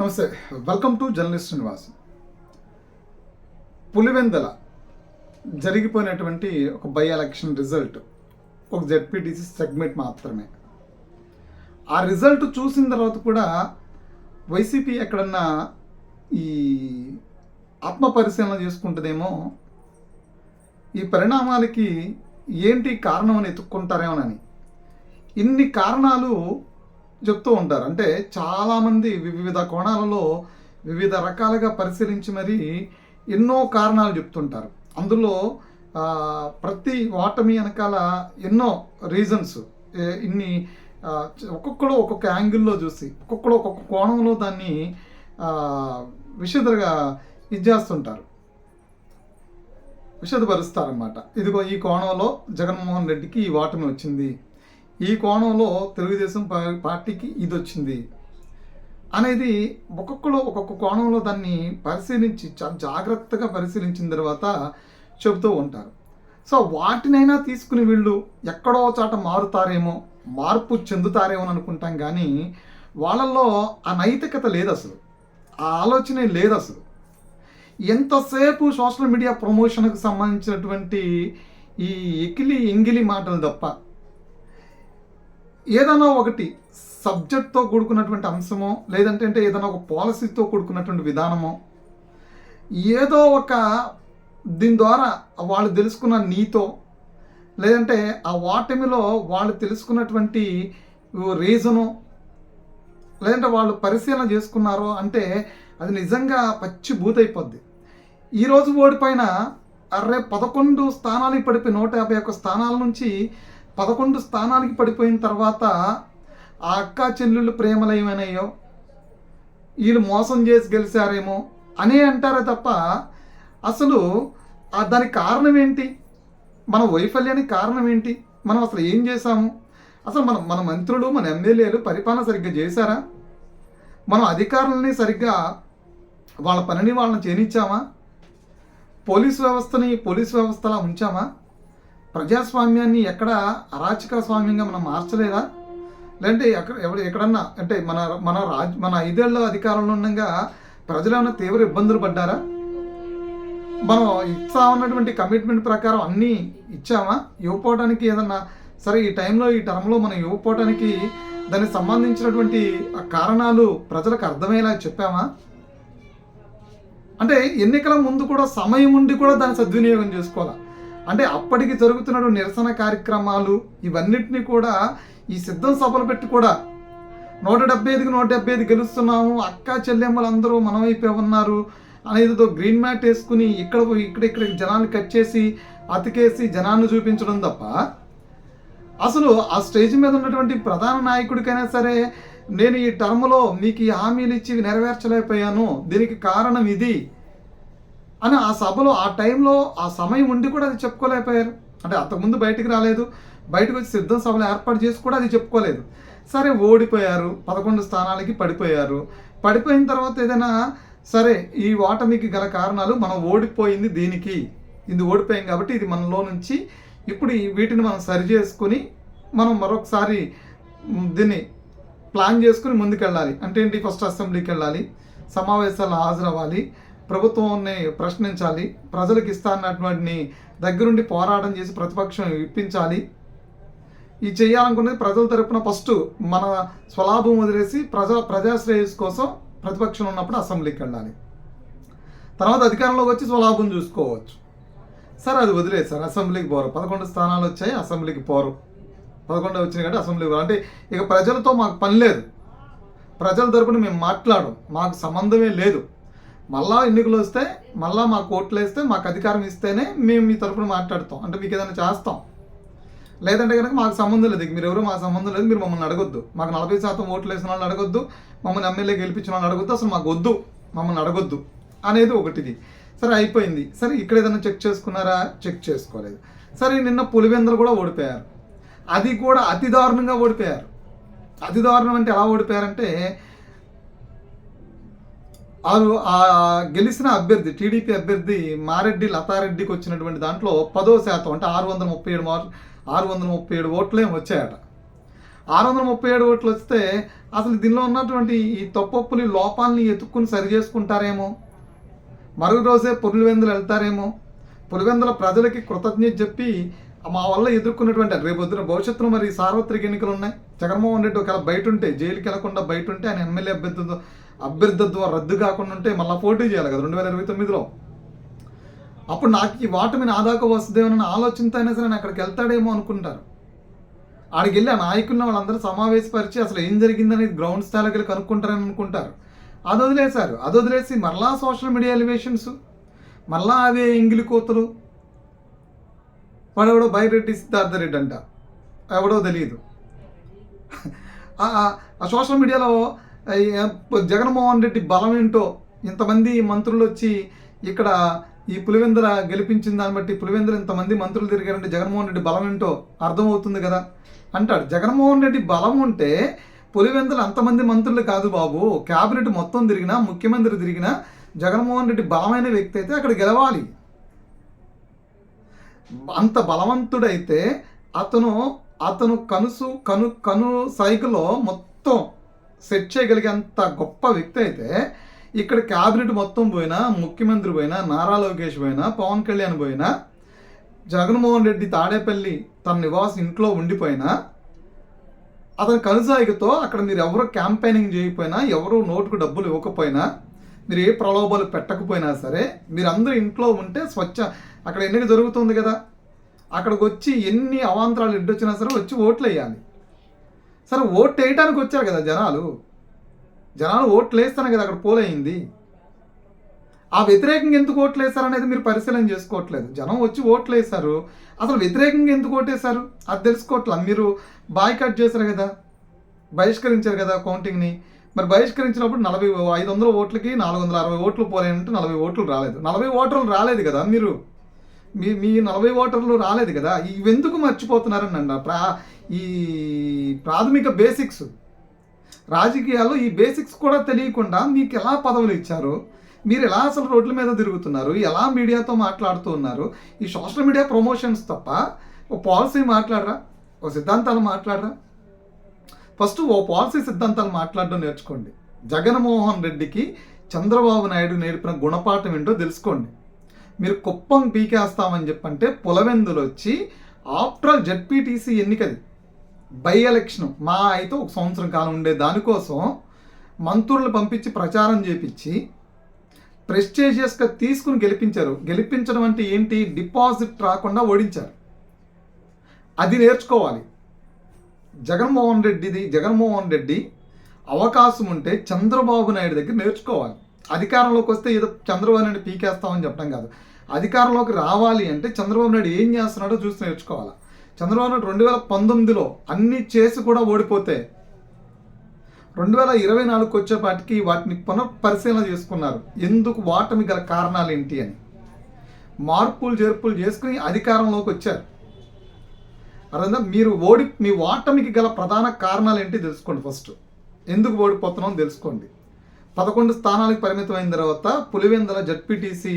నమస్తే. Welcome to journalist Srinivas Pulivendula జరిగిపోయినటువంటి ఒక by election result ఒక జెడ్పీటీసీ సెగ్మెంట్ మాత్రమే. ఆ రిజల్ట్ చూసిన తర్వాత కూడా వైసీపీ ఎక్కడన్నా ఈ ఆత్మ పరిశీలన చేసుకుంటుందేమో ఈ పరిణామాలకి ఏంటి కారణం అని ఎత్తుక్కుంటారేమోనని. ఇన్ని కారణాలు చెప్తూ ఉంటారు. అంటే చాలామంది వివిధ కోణాలలో వివిధ రకాలుగా పరిశీలించి మరి ఎన్నో కారణాలు చెప్తుంటారు. అందులో ప్రతి ఓటమి వెనకాల ఎన్నో రీజన్స్ ఇన్ని ఒక్కొక్కడు ఒక్కొక్క యాంగిల్లో చూసి ఒక్కొక్కడు ఒక్కొక్క కోణంలో దాన్ని విషదరగా ఇది చేస్తుంటారు. విషదపరుస్తారనమాట ఇదిగో ఈ కోణంలో జగన్మోహన్ రెడ్డికి ఈ ఓటమి వచ్చింది. ఈ కోణంలో తెలుగుదేశం పార్టీకి ఇది వచ్చింది అనేది ఒక్కొక్కరు ఒక్కొక్క కోణంలో దాన్ని పరిశీలించి చాలా జాగ్రత్తగా పరిశీలించిన తర్వాత చెబుతూ ఉంటారు. సో వాటినైనా తీసుకుని వీళ్ళు ఎక్కడో చాట మారుతారేమో మార్పు చెందుతారేమో అనుకుంటాం కానీ వాళ్ళల్లో అనైతికత లేదు అసలు ఆ ఆలోచనే లేదు అసలు ఎంతసేపు సోషల్ మీడియా ప్రమోషన్కు సంబంధించినటువంటి ఈ ఎకిలి ఎంగిలి మాటలు తప్ప ఏదైనా ఒకటి సబ్జెక్ట్తో కూడుకున్నటువంటి అంశమో లేదంటే అంటే ఏదైనా ఒక పాలసీతో కూడుకున్నటువంటి విధానమో ఏదో ఒక దీని ద్వారా వాళ్ళు తెలుసుకున్న నీతో లేదంటే ఆ వాటమిలో వాళ్ళు తెలుసుకున్నటువంటి రీజను లేదంటే వాళ్ళు పరిశీలన చేసుకున్నారో అంటే అది నిజంగా పచ్చి భూతైపోద్ది ఈరోజు ఓడిపోయిన అర్రే పదకొండు స్థానాలు పడిపోయి నూట యాభై ఒక్క స్థానాల నుంచి పదకొండు స్థానానికి పడిపోయిన తర్వాత ఆ అక్క చెల్లెళ్ళు ప్రేమలు ఏమైనాయో వీళ్ళు మోసం చేసి గెలిచారేమో అనే అంటారే తప్ప అసలు దానికి కారణం ఏంటి? మన వైఫల్యానికి కారణం ఏంటి? మనం అసలు ఏం చేశాము? అసలు మన మన మంత్రులు మన ఎమ్మెల్యేలు పరిపాలన సరిగ్గా చేశారా? మనం అధికారులని సరిగ్గా వాళ్ళ పనిని వాళ్ళని చేయించామా పోలీస్ వ్యవస్థని పోలీస్ వ్యవస్థలా ఉంచామా? ప్రజాస్వామ్యాన్ని ఎక్కడ అరాచక స్వామ్యంగా మనం మార్చలేదా? లేదంటే ఎక్కడ ఎవరు ఎక్కడన్నా అంటే మన మన రాజ్ మన ఐదేళ్ళ అధికారంలో ఉండగా ప్రజలు తీవ్ర ఇబ్బందులు పడ్డారా? మనం ఇస్తా ఉన్నటువంటి కమిట్మెంట్ ప్రకారం అన్నీ ఇచ్చామా? ఇవ్వకపోవడానికి ఏదన్నా సరే ఈ టైంలో ఈ టర్మ్లో మనం ఇవ్వకపోవడానికి దానికి సంబంధించినటువంటి కారణాలు ప్రజలకు అర్థమయ్యేలా చెప్పామా? అంటే ఎన్నికల ముందు కూడా సమయం ఉండి కూడా దాన్ని సద్వినియోగం చేసుకోవాలి? అంటే అప్పటికి జరుగుతున్న నిరసన కార్యక్రమాలు ఇవన్నిటిని కూడా ఈ సిద్ధం సభలు పెట్టి కూడా నూట డెబ్బై ఐదుకి నూట డెబ్బై ఐదు గెలుస్తున్నాము అక్క చెల్లెమ్మలు అందరూ మనమైపోయి ఉన్నారు అనేదితో గ్రీన్ మ్యాట్ వేసుకుని ఇక్కడ ఇక్కడ ఇక్కడ జనాన్ని కట్ చేసి అతికేసి జనాన్ని చూపించడం తప్ప అసలు ఆ స్టేజ్ మీద ఉన్నటువంటి ప్రధాన నాయకుడికైనా సరే నేను ఈ టర్మ్లో మీకు ఈ హామీలు ఇచ్చి నెరవేర్చలేకపోయాను. దీనికి కారణం ఇది. అని ఆ సభలో ఆ టైంలో ఆ సమయం ఉండి కూడా అది చెప్పుకోలేకపోయారు. అంటే అంతకుముందు బయటికి రాలేదు. బయటకు వచ్చి సిద్ధం సభలు ఏర్పాటు చేసి కూడా అది చెప్పుకోలేదు. సరే ఓడిపోయారు. పదకొండు స్థానాలకి పడిపోయారు. పడిపోయిన తర్వాత ఏదైనా సరే ఈ ఓటమికి గల కారణాలు మనం ఓడిపోయింది దీనికి. ఇది ఓడిపోయాం కాబట్టి ఇది మనలో నుంచి ఇప్పుడు వీటిని మనం సరి చేసుకుని మనం మరొకసారి దీన్ని ప్లాన్ చేసుకుని ముందుకెళ్ళాలి. అంటే ఏంటి? ఫస్ట్ అసెంబ్లీకి వెళ్ళాలి. సమావేశాలు హాజరవ్వాలి. ప్రభుత్వాన్ని ప్రశ్నించాలి ప్రజలకు ఇస్తానటువంటి దగ్గరుండి పోరాటం చేసి ప్రతిపక్షం ఇప్పించాలి. ఇది చేయాలనుకున్నది ప్రజల తరపున ఫస్ట్ మన స్వలాభం వదిలేసి ప్రజా ప్రజాశ్రేయస్ కోసం ప్రతిపక్షం ఉన్నప్పుడు అసెంబ్లీకి వెళ్ళాలి. తర్వాత అధికారంలోకి వచ్చి స్వలాభం చూసుకోవచ్చు. సరే అది వదిలేదు సార్. అసెంబ్లీకి పోరు. పదకొండు స్థానాలు వచ్చాయి అసెంబ్లీకి పోరు. పదకొండు వచ్చినాయి కంటే అసెంబ్లీకి పోరు. అంటే ఇక ప్రజలతో మాకు పని లేదు. ప్రజల తరపున మేము మాట్లాడం మాకు సంబంధమే లేదు. మళ్ళా ఎన్నికలు వస్తే మళ్ళా మాకు ఓట్లు వేస్తే మాకు అధికారం ఇస్తేనే మేము మీ తరపున మాట్లాడతాం. అంటే మీకు ఏదైనా చేస్తాం. లేదంటే కనుక మాకు సంబంధం లేదు. మీరు ఎవరు మాకు సంబంధం లేదు మీరు మమ్మల్ని అడగొద్దు. మాకు నలభై శాతం ఓట్లు వేసిన వాళ్ళని అడగొద్దు. మమ్మల్ని ఎమ్మెల్యే గెలిపించిన వాళ్ళని అడగొద్దు. అసలు మాకు వద్దు. మమ్మల్ని అడగొద్దు. అనేది ఒకటిది. సరే అయిపోయింది. సరే ఇక్కడ ఏదైనా చెక్ చేసుకున్నారా? చెక్ చేసుకోలేదు. సరే నిన్న పులివెందులు కూడా ఓడిపోయారు. అది కూడా అతి దారుణంగా ఓడిపోయారు. అతి దారుణం అంటే ఎలా ఓడిపోయారంటే ఆరు ఆ గెలిచిన అభ్యర్థి టీడీపీ అభ్యర్థి మారెడ్డి లతారెడ్డికి వచ్చినటువంటి దాంట్లో పదో శాతం అంటే ఆరు వందల ముప్పై ఏడు మార్ ఆరు వందల ముప్పై ఏడు ఓట్లే వచ్చాయట. ఆరు వందల ముప్పై ఏడు ఓట్లు వస్తే అసలు దీనిలో ఉన్నటువంటి ఈ తప్పొప్పులు లోపాలని ఎత్తుక్కుని సరి చేసుకుంటారేమో? మరో రోజే పులివెందులు వెళ్తారేమో? పులివెందుల ప్రజలకి కృతజ్ఞత చెప్పి మా వల్ల ఎదుర్కొన్నటువంటి రేపు పొద్దున భవిష్యత్తులో మరి సార్వత్రిక ఎన్నికలు ఉన్నాయి. జగన్మోహన్ రెడ్డి ఒకవేళ బయట ఉంటే జైలుకి వెళ్ళకుండా బయట ఉంటే ఆయన ఎమ్మెల్యే అభ్యర్థితో అభ్యర్థిత్వం రద్దు కాకుండా ఉంటే మళ్ళీ పోటీ చేయాలి కదా రెండు వేల ఇరవై తొమ్మిదిలో. అప్పుడు నాకు ఈ వాటి మీద ఆదాకు వస్తుందేమో ఆలోచనతో అయినా సరే నేను అక్కడికి వెళ్తాడేమో అనుకుంటారు. ఆడికి వెళ్ళి ఆ నాయకున్న వాళ్ళందరూ సమావేశపరిచి అసలు ఏం జరిగిందని గ్రౌండ్ స్థాయిలోకి వెళ్ళి కనుక్కుంటారని అనుకుంటారు. అది వదిలేశారు. అది వదిలేసి మరలా సోషల్ మీడియా ఎలివేషన్స్ మళ్ళా అవే ఎంగిలి కోతలు. వాడెవడో బైరెడ్డి సిద్ధార్థ రెడ్డి అంట. ఎవడో తెలియదు ఆ- సోషల్ మీడియాలో జగన్మోహన్ రెడ్డి బలం ఏంటో ఇంతమంది మంత్రులు వచ్చి ఇక్కడ ఈ పులివెందుల గెలిపించిన దాన్ని బట్టి పులివెందులు ఇంతమంది మంత్రులు తిరిగారంటే జగన్మోహన్ రెడ్డి బలం ఏంటో అర్థమవుతుంది కదా? అంటాడు జగన్మోహన్ రెడ్డి బలం ఉంటే పులివెందులు అంతమంది మంత్రులు కాదు బాబు. క్యాబినెట్ మొత్తం తిరిగినా ముఖ్యమంత్రి తిరిగినా జగన్మోహన్ రెడ్డి బలమైన వ్యక్తి అయితే అక్కడ గెలవాలి. అంత బలవంతుడైతే అతను అతను కనుసు కను కను సైకిల్లో మొత్తం సెట్ చేయగలిగే అంత గొప్ప వ్యక్తి అయితే ఇక్కడ క్యాబినెట్ మొత్తం పోయినా ముఖ్యమంత్రి పోయినా నారా లోకేష్ పోయినా పవన్ కళ్యాణ్ పోయినా జగన్మోహన్ రెడ్డి తాడేపల్లి తన నివాస ఇంట్లో ఉండిపోయినా అతని కనుసాయికతో అక్కడ మీరు ఎవరు క్యాంపెయినింగ్ చేయకపోయినా ఎవరు నోటుకు డబ్బులు ఇవ్వకపోయినా మీరు ఏ ప్రలోభాలు పెట్టకపోయినా సరే మీరందరూ ఇంట్లో ఉంటే స్వచ్ఛ అక్కడ ఎన్నిక జరుగుతుంది కదా. అక్కడికి వచ్చి ఎన్ని అవాంతరాలు ఎడ్డొచ్చినా సరే వచ్చి ఓట్లు వేయాలి సరే ఓట్లు వేయటానికి వచ్చారు కదా జనాలు. జనాలు ఓట్లు వేస్తాను కదా అక్కడ పోలైంది ఆ వ్యతిరేకంగా ఎందుకు ఓట్లు వేశారు అనేది మీరు పరిశీలన చేసుకోవట్లేదు. జనం వచ్చి ఓట్లు వేశారు. అసలు వ్యతిరేకంగా ఎందుకు ఓటేశారు అది తెలుసుకోవట్లా? మీరు బాయ్కట్ చేశారు కదా. బహిష్కరించారు కదా కౌంటింగ్ని మరి బహిష్కరించినప్పుడు నలభై ఐదు వందల ఓట్లకి నాలుగు వందల అరవై ఓట్లు పోలేనంటే నలభై ఓట్లు రాలేదు. నలభై ఓటర్లు రాలేదు కదా మీరు. మీ మీ నలభై ఓటర్లు రాలేదు కదా. ఇవెందుకు మర్చిపోతున్నారని అండి ప్రా ఈ ప్రాథమిక బేసిక్స్. రాజకీయాల్లో ఈ బేసిక్స్ కూడా తెలియకుండా మీకు ఎలా పదవులు ఇచ్చారు మీరు ఎలా అసలు రోడ్ల మీద తిరుగుతున్నారు ఎలా మీడియాతో మాట్లాడుతూ ఉన్నారు ఈ సోషల్ మీడియా ప్రమోషన్స్ తప్ప ఓ పాలసీ మాట్లాడరా? ఓ సిద్ధాంతాలు మాట్లాడరా? ఫస్ట్ ఓ పాలసీ సిద్ధాంతాలు మాట్లాడడం నేర్చుకోండి. జగన్మోహన్ రెడ్డికి చంద్రబాబు నాయుడు నేర్పిన గుణపాఠం ఏంటో తెలుసుకోండి. మీరు కుప్పం పీకేస్తామని చెప్పంటే పులవెందులు వచ్చి ఆఫ్టర్ ఆల్ జడ్పీటీసీ ఎన్నికది. బై ఎలక్షన్ మా అయితే ఒక సంవత్సరం కాలం ఉండే దానికోసం మంత్రులు పంపించి ప్రచారం చేపించి ప్రెస్టేజియస్గా తీసుకుని గెలిపించారు. గెలిపించడం అంటే ఏంటి? డిపాజిట్ రాకుండా ఓడించారు. అది నేర్చుకోవాలి. జగన్మోహన్ రెడ్డిది జగన్మోహన్ రెడ్డి అవకాశం ఉంటే చంద్రబాబు నాయుడు దగ్గర నేర్చుకోవాలి. అధికారంలోకి వస్తే ఏదో చంద్రబాబు నాయుడు పీకేస్తామని చెప్పడం కాదు. అధికారంలోకి రావాలి అంటే చంద్రబాబు నాయుడు ఏం చేస్తున్నాడో చూసి నేర్చుకోవాలి? చంద్రబాబు నాయుడు రెండు వేల పంతొమ్మిదిలో అన్నీ చేసి కూడా ఓడిపోతే రెండు వేల ఇరవై నాలుగుకి వచ్చేపాటికి వాటిని పునఃపరిశీలన చేసుకున్నారు. ఎందుకు? వాటమి గల కారణాలు ఏంటి అని. మార్పులు చేర్పులు చేసుకుని అధికారంలోకి వచ్చారు. అర్థంగా మీరు ఓడి మీ ఓటమికి గల ప్రధాన కారణాలు ఏంటి తెలుసుకోండి ఫస్ట్. ఎందుకు ఓడిపోతున్నాం తెలుసుకోండి. పదకొండు స్థానాలకు పరిమితమైన తర్వాత పులివెందల జడ్పీటీసీ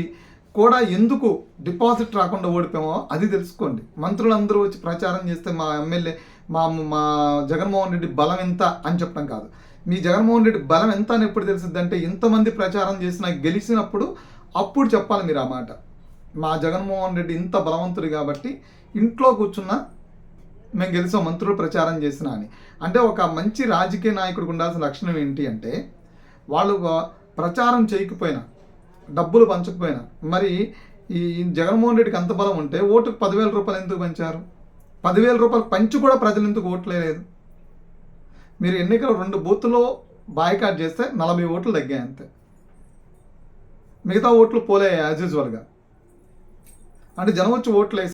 కూడా ఎందుకు డిపాజిట్ రాకుండా ఓడిపోయామో అది తెలుసుకోండి. మంత్రులందరూ వచ్చి ప్రచారం చేస్తే మా ఎమ్మెల్యే మా మా జగన్మోహన్ రెడ్డి బలం ఎంత అని చెప్పడం కాదు. మీ జగన్మోహన్ రెడ్డి బలం ఎంత అని ఎప్పుడు తెలిసింది అంటే ఇంతమంది ప్రచారం చేసినా గెలిచినప్పుడు అప్పుడు చెప్పాలి మీరు ఆ మాట. మా జగన్మోహన్ రెడ్డి ఇంత బలవంతుడు కాబట్టి ఇంట్లో కూర్చున్న మేము గెలిచాం మంత్రులు ప్రచారం చేసిన అని. అంటే ఒక మంచి రాజకీయ నాయకుడికి ఉండాల్సిన లక్షణం ఏంటి అంటే వాళ్ళు ప్రచారం చేయకపోయినా డబ్బులు పంచకపోయినా. మరి ఈ జగన్మోహన్ రెడ్డికి అంత బలం ఉంటే ఓటుకు పదివేల రూపాయలు ఎందుకు పంచారు? పదివేల రూపాయలు పంచి కూడా ప్రజలు ఎందుకు ఓట్లేదు మీరు ఎన్నికలు రెండు బూత్లో బాయ్కాట్ చేస్తే నలభై ఓట్లు తగ్గాయి అంతే. మిగతా ఓట్లు పోలే యాజ్ యూజువల్గా. అంటే జనం వచ్చి ఓట్లు వేసి